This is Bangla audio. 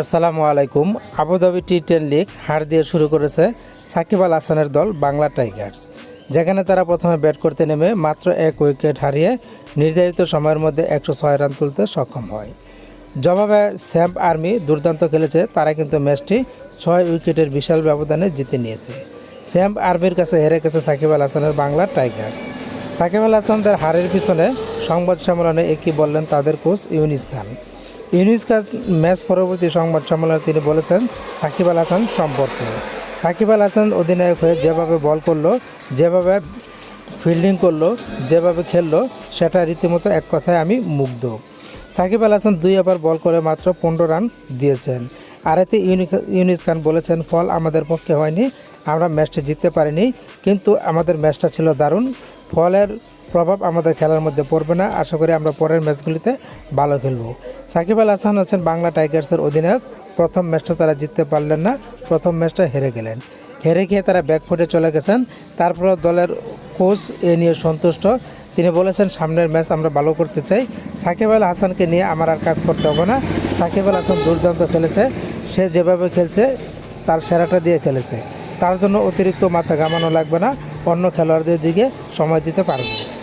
আসসালামু আলাইকুম। Abu Dhabi T ten league হার দিয়ে শুরু করেছে সাকিব আল হাসানের দল বাংলা টাইগার্স। যেখানে তারা প্রথমে ব্যাট করতে নেমে মাত্র এক উইকেট হারিয়ে নির্ধারিত সময়ের মধ্যে একশো ছয় রান তুলতে সক্ষম হয়। জবাবে স্যাম্প আর্মি দুর্দান্ত খেলেছে, তারা কিন্তু ম্যাচটি ছয় উইকেটের বিশাল ব্যবধানে জিতে নিয়েছে। স্যাম্প আর্মির কাছে হেরে গেছে সাকিব আল হাসানের বাংলা টাইগার্স। সাকিব আল হাসানদের হারের পিছনে সংবাদ সম্মেলনে একই বললেন তাদের কোচ ইউনিস খান। ইউনিস খান ম্যাচ পরবর্তী সংবাদ সম্মেলনে তিনি বলেছেন, সাকিব আল হাসান সম্পর্কে। সাকিব আল হাসান অধিনায়ক হয়ে যেভাবে বল করল, যেভাবে ফিল্ডিং করল, যেভাবে খেললো, সেটা রীতিমতো এক কথায় আমি মুগ্ধ। সাকিব আল হাসান দুই ওভার বল করে মাত্র পনেরো রান দিয়েছেন। আর এতে ইউনি- ইউনিস খান বলেছেন, ফল আমাদের পক্ষে হয়নি, আমরা ম্যাচটা জিততে পারিনি, কিন্তু আমাদের ম্যাচটা ছিল দারুণ। ফলের প্রভাব আমাদের খেলার মধ্যে পড়বে না। আশা করি আমরা পরের ম্যাচগুলিতে ভালো খেলব। সাকিব আল হাসান হচ্ছেন বাংলা টাইগার্সের অধিনায়ক। প্রথম ম্যাচটা তারা জিততে পারলেন না, প্রথম ম্যাচটা হেরে গেলেন। হেরে গিয়ে তারা ব্যাকফুটে চলে গেছেন। তারপর দলের কোচ এ নিয়ে সন্তুষ্ট। তিনি বলেছেন, সামনের ম্যাচ আমরা ভালো করতে চাই। সাকিব আল হাসানকে নিয়ে আমার আর কাজ করতে হবে না। সাকিব আল হাসান দুর্দান্ত খেলেছে। সে যেভাবে খেলছে, তার সেরাটা দিয়ে খেলেছে। তার জন্য অতিরিক্ত মাথা ঘামানো লাগবে না। অন্য খেলোয়াড়দের দিকে সময় দিতে পারবে।